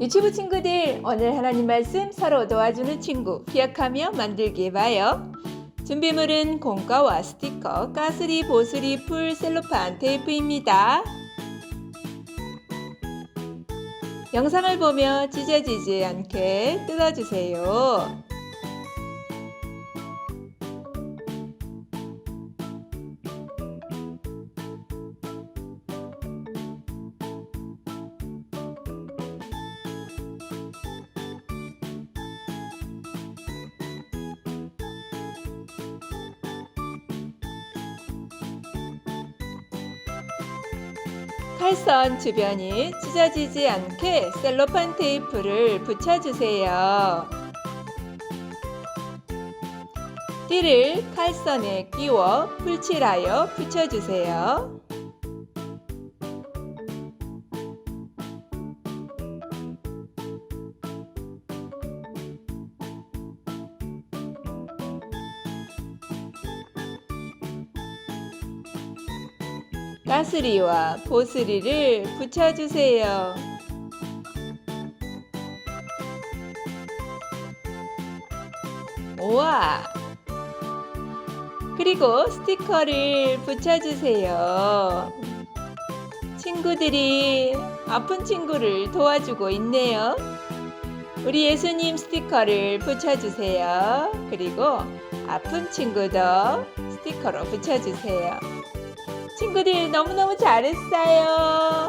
유치부 친구들, 오늘 하나님 말씀 서로 도와주는 친구 기억하며 만들기 해봐요. 준비물은 공과와 스티커, 가스리, 보스리, 풀, 셀로판, 테이프입니다. 영상을 보며 찢어지지 않게 뜯어주세요. 칼선 주변이 찢어지지 않게 셀로판 테이프를 붙여주세요. 띠를 칼선에 끼워 풀칠하여 붙여주세요. 가스리와 보스리를 붙여주세요. 우와! 그리고 스티커를 붙여주세요. 친구들이 아픈 친구를 도와주고 있네요. 우리 예수님 스티커를 붙여주세요. 그리고 아픈 친구도 스티커로 붙여주세요. 친구들 너무너무 잘했어요.